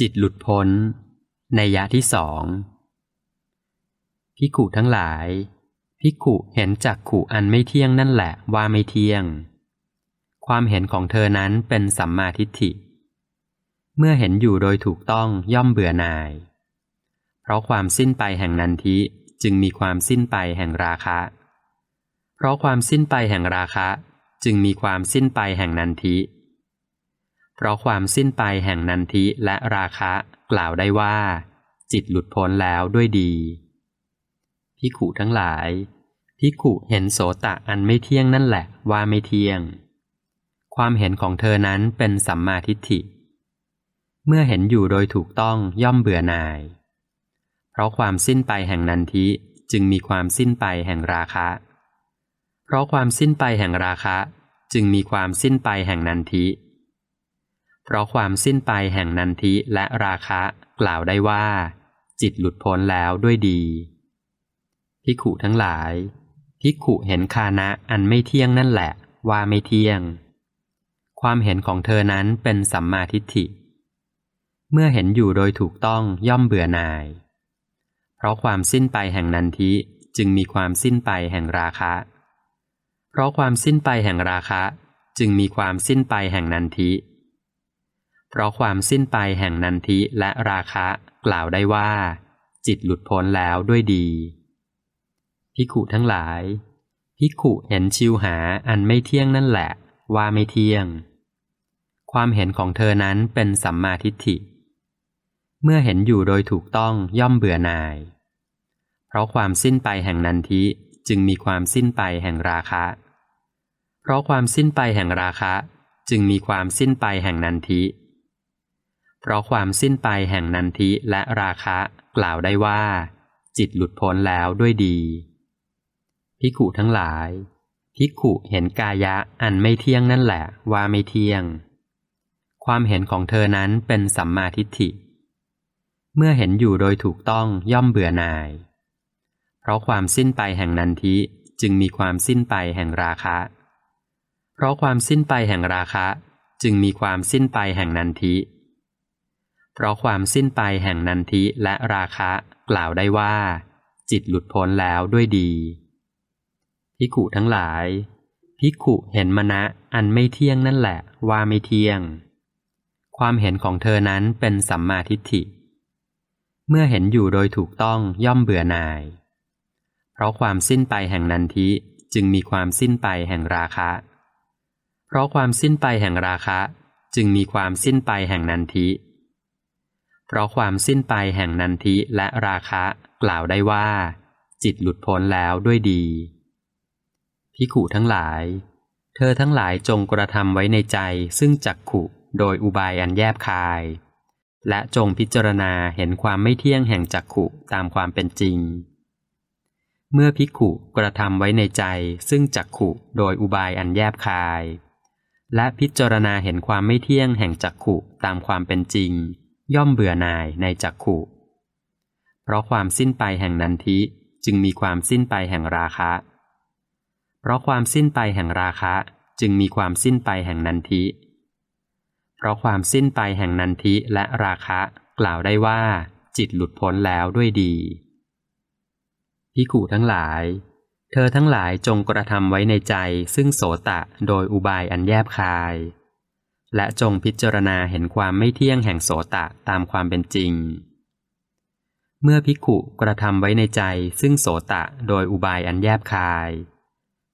จิตหลุดพ้น ในยะที่สองพิขุทั้งหลาย พิขุเห็นจักขุอันไม่เที่ยงนั่นแหละว่าไม่เที่ยง ความเห็นของเธอนั้นเป็นสัมมาทิฏฐิ เมื่อเห็นอยู่โดยถูกต้องย่อมเบื่อหน่าย เพราะความสิ้นไปแห่งนันทิจึงมีความสิ้นไปแห่งราคะ เพราะความสิ้นไปแห่งราคะ จึงมีความสิ้นไปแห่งนันทิ เพราะความสิ้นไปแห่งนันทิและราคะ กล่าวได้ว่า จิตหลุดพ้นแล้วด้วยดีพิขุทั้งหลายพิขุเห็นโสตะอันไม่เที่ยงนั่นแหละว่าไม่เที่ยง ความเห็นของเธอนั้นเป็นสัมมาทิฏฐิ เมื่อเห็นอยู่โดยถูกต้องย่อมเบื่อหน่าย เพราะความสิ้นไปแห่งนันทิจึงมีความสิ้นไปแห่งราคะ เพราะความสิ้นไปแห่งราคะ จึงมีความสิ้นไปแห่งนันทิ เพราะความสิ้นไปแห่งนันทิและราคะ กล่าวได้ว่า จิตหลุดพ้นแล้วด้วยดีพิขุทั้งหลายพิขุเห็นคานะอันไม่เที่ยงนั่นแหละ ว่าไม่เที่ยง ความเห็นของเธอนั้นเป็นสัมมาทิฏฐิ เมื่อเห็นอยู่โดยถูกต้องย่อมเบื่อหน่าย เพราะความสิ้นไปแห่งนันทิจึงมีความสิ้นไปแห่งราคะ เพราะความสิ้นไปแห่งราคะ จึงมีความสิ้นไปแห่งนันทิ เพราะความสิ้นไปแห่งนันทิและราคะกล่าวได้ว่า จิตหลุดพ้นแล้วด้วยดี พิขุทั้งหลาย พิขุเห็นชิวหาอันไม่เที่ยงนั่นแหละ ว่าไม่เที่ยง ความเห็นของเธอนั้นเป็นสัมมาทิฏฐิ เมื่อเห็นอยู่โดยถูกต้องย่อมเบื่อหน่าย เพราะความสิ้นไปแห่งนันทิจึงมีความสิ้นไปแห่งราคะ เพราะความสิ้นไปแห่งราคะ จึงมีความสิ้นไปแห่งนันทิ เพราะความสิ้นไปแห่งนันทิและราคะกล่าวได้ว่า จิตหลุดพ้นแล้วด้วยดี พิขุทั้งหลาย พิขุเห็นกายะอันไม่เที่ยงนั่นแหละว่าไม่เที่ยง ความเห็นของเธอนั้นเป็นสัมมาทิฏฐิ เมื่อเห็นอยู่โดยถูกต้องย่อมเบื่อหน่าย เพราะความสิ้นไปแห่งนันทิจึงมีความสิ้นไปแห่งราคะ เพราะความสิ้นไปแห่งราคะ จึงมีความสิ้นไปแห่งนันทิ เพราะความสิ้นไปแห่งนันทิและราคะ กล่าวได้ว่า จิตหลุดพ้นแล้วด้วยดีพิขุทั้งหลายพิขุเห็นมณะอันไม่เที่ยงนั่นแหละว่าไม่เที่ยง ความเห็นของเธอนั้นเป็นสัมมาทิฏฐิ เมื่อเห็นอยู่โดยถูกต้องย่อมเบื่อหน่าย เพราะความสิ้นไปแห่งนันทิจึงมีความสิ้นไปแห่งราคะ เพราะความสิ้นไปแห่งราคะ จึงมีความสิ้นไปแห่งนันทิ เพราะความสิ้นไปแห่งนันทิและราคะกล่าวได้ว่า จิตหลุดพ้นแล้วด้วยดีพิขุทั้งหลาย เธอทั้งหลายจงกระทำไว้ในใจซึ่งจักขุโดยอุบายอันแยบคาย และจงพิจารณาเห็นความไม่เที่ยงแห่งจักขุตามความเป็นจริง เมื่อพิขุกระทำไว้ในใจซึ่งจักขุโดยอุบายอันแยบคาย และพิจารณาเห็นความไม่เที่ยงแห่งจักขุตามความเป็นจริง ย่อมเบื่อหน่ายในจักขุ เพราะความสิ้นไปแห่งนันทิจึงมีความสิ้นไปแห่งราคะ เพราะความสิ้นไปแห่งราคะจึงมีความสิ้นไปแห่งนันทิ เพราะความสิ้นไปแห่งนันทิและราคะกล่าวได้ว่า จิตหลุดพ้นแล้วด้วยดีพิขูทั้งหลาย เธอทั้งหลายจงกระทำไว้ในใจซึ่งโสตะโดยอุบายอันแยบคาย และจงพิจารณาเห็นความไม่เที่ยงแห่งโสตะตามความเป็นจริง เมื่อพิขุกระทำไว้ในใจซึ่งโสตะโดยอุบายอันแยบคาย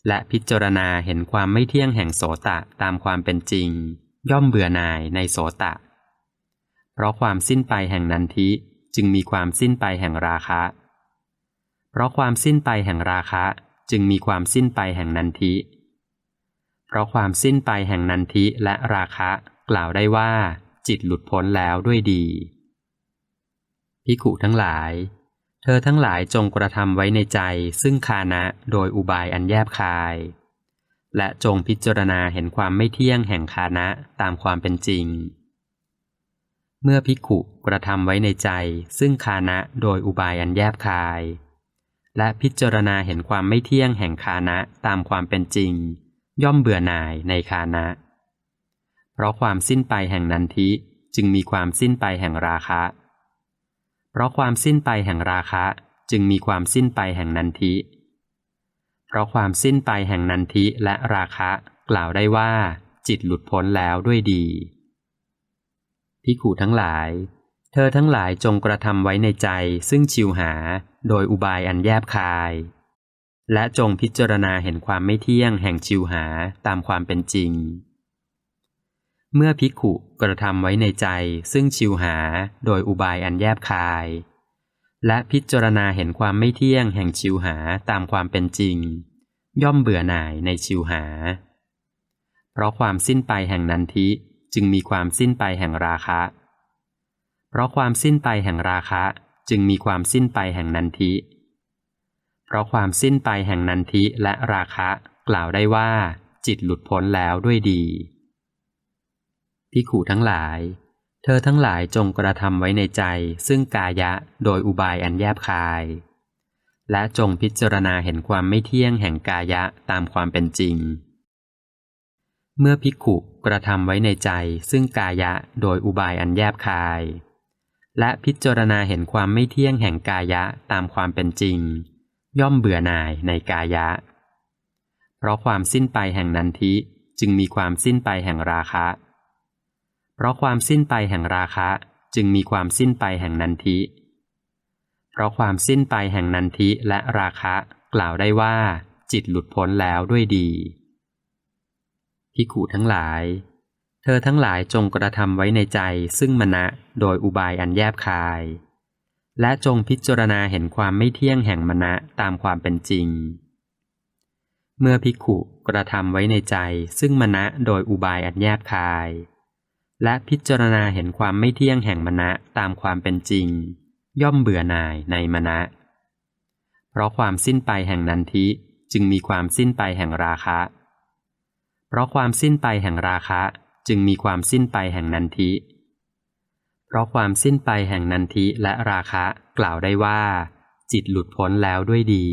และพิจารณาเห็นความไม่เที่ยงแห่งโสตะตามความเป็นจริง ย่อมเบื่อหน่ายในโสตะ เพราะความสิ้นไปแห่งนันทิจึงมีความสิ้นไปแห่งราคะ เพราะความสิ้นไปแห่งราคะ จึงมีความสิ้นไปแห่งนันทิ เพราะความสิ้นไปแห่งนันทิและราคะ กล่าวได้ว่า จิตหลุดพ้นแล้วด้วยดีพิขุทั้งหลาย เธอทั้งหลายจงกระทำไว้ในใจซึ่งคานะโดยอุบายอันแยบคาย และจงพิจารณาเห็นความไม่เที่ยงแห่งคานะตามความเป็นจริง เมื่อพิขุกระทำไว้ในใจซึ่งคานะโดยอุบายอันแยบคาย และพิจารณาเห็นความไม่เที่ยงแห่งคานะตามความเป็นจริง ย่อมเบื่อหน่ายในคานะ เพราะความสิ้นไปแห่งนันทิจึงมีความสิ้นไปแห่งราคะ เพราะความสิ้นไปแห่งราคะ จึงมีความสิ้นไปแห่งนันทิ เพราะความสิ้นไปแห่งนันทิและราคะ กล่าวได้ว่า จิตหลุดพ้นแล้วด้วยดีพิขูทั้งหลาย เธอทั้งหลายจงกระทำไว้ในใจซึ่งชิวหา โดยอุบายอันแยบคาย และจงพิจารณาเห็นความไม่เที่ยงแห่งชิวหาตามความเป็นจริง เมื่อพิขุกระทำไว้ในใจซึ่งชิวหาโดยอุบายอันแยบคาย และพิจารณาเห็นความไม่เที่ยงแห่งชิวหาตามความเป็นจริง ย่อมเบื่อหน่ายในชิวหา เพราะความสิ้นไปแห่งนันทิจึงมีความสิ้นไปแห่งราคะ เพราะความสิ้นไปแห่งราคะ จึงมีความสิ้นไปแห่งนันทิ เพราะความสิ้นไปแห่งนันทิและราคะกล่าวได้ว่า จิตหลุดพ้นแล้วด้วยดีพิขูทั้งหลาย เธอทั้งหลายจงกระทำไว้ในใจ ซึ่งกายะโดยอุบายอันแยบคาย และจงพิจารณาเห็นความไม่เที่ยงแห่งกายะตามความเป็นจริง เมื่อพิกขุกระทำไว้ในใจ ซึ่งกายะโดยอุบายอันแยบคาย และพิจารณาเห็นความไม่เที่ยงแห่งกายะตามความเป็นจริง ย่อมเบื่อหน่ายในกายะ เพราะความสิ้นไปแห่งนันทิจึงมีความสิ้นไปแห่งราคะ เพราะความสิ้นไปแห่งราคะจึงมีความสิ้นไปแห่งนันทิ เพราะความสิ้นไปแห่งนันทิและราคะกล่าวได้ว่า จิตหลุดพ้นแล้วด้วยดีพิขูทั้งหลาย เธอทั้งหลายจงกระทำไว้ในใจซึ่งมณะโดยอุบายอันแยบคาย และจงพิจารณาเห็นความไม่เที่ยงแห่งมณะตามความเป็นจริง เมื่อพิขุกระทำไว้ในใจซึ่งมณะโดยอุบายอันแยบคาย และพิจารณาเห็นความไม่เที่ยงแห่งมณะตามความเป็นจริง ย่อมเบื่อหน่ายในมณะ เพราะความสิ้นไปแห่งนันทิจึงมีความสิ้นไปแห่งราคะ เพราะความสิ้นไปแห่งราคะ จึงมีความสิ้นไปแห่งนันทิ เพราะความสิ้นไปแห่งนันทิและราคะกล่าวได้ว่า จิตหลุดพ้นแล้วด้วยดี